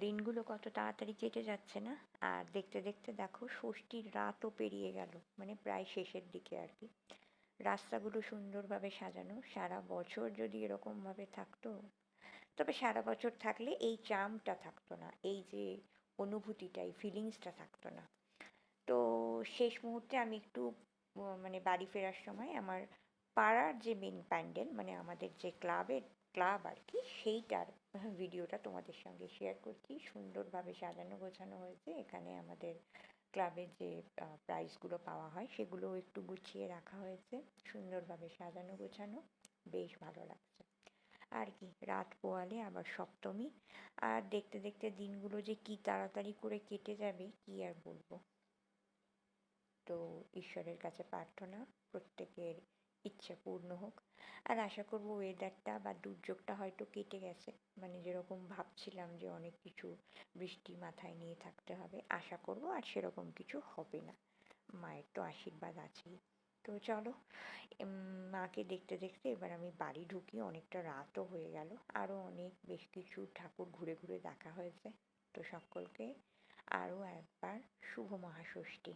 দিনগুলো কত তাড়াতাড়ি কেটে যাচ্ছে না? আর দেখতে দেখতে দেখো ষষ্ঠীর রাতও পেরিয়ে গেল মানে প্রায় শেষের দিকে আর কি। রাস্তাগুলো সুন্দরভাবে সাজানো, সারা বছর যদি এরকমভাবে থাকতো, তবে সারা বছর থাকলে এই চামটা থাকতো না, এই যে অনুভূতিটা, এই ফিলিংসটা থাকতো না। তো শেষ মুহূর্তে আমি একটু মানে বাড়ি ফেরার সময় আমার পাড়ার যে মেন প্যান্ডেল মানে আমাদের যে ক্লাবের ক্লাব আর কি, সেইটার ভিডিওটা তোমাদের সঙ্গে শেয়ার করছি। সুন্দরভাবে সাজানো গোছানো হয়েছে। এখানে আমাদের ক্লাবের যে প্রাইজগুলো পাওয়া হয়, সেগুলোও একটু গুছিয়ে রাখা হয়েছে। সুন্দরভাবে সাজানো গোছানো, বেশ ভালো লাগছে। আর কি, রাত পোয়ালে আবার সপ্তমী। আর দেখতে দেখতে দিনগুলো যে কি তাড়াতাড়ি করে কেটে যাবে, কি আর বলব? তো ঈশ্বরের কাছে প্রার্থনা, প্রত্যেকের ইচ্ছা পূর্ণ হোক। আর আশা করব ওয়েদারটা বা দুর্যোগটা হয়তো কেটে গেছে। মানে যেরকম ভাবছিলাম যে অনেক কিছু বৃষ্টি মাথায় নিয়ে থাকতে হবে, আশা করব আর সেরকম কিছু হবে না। মায়ের তো আশীর্বাদ আছেই। তো চলো মাকে দেখতে দেখতে এবার আমি বাড়ি ঢুকি। অনেকটা রাতও হয়ে গেল। আরও অনেক বেশ কিছু ঠাকুর ঘুরে ঘুরে দেখা হয়েছে। তো সকলকে আরও একবার শুভ মহাষষ্ঠী।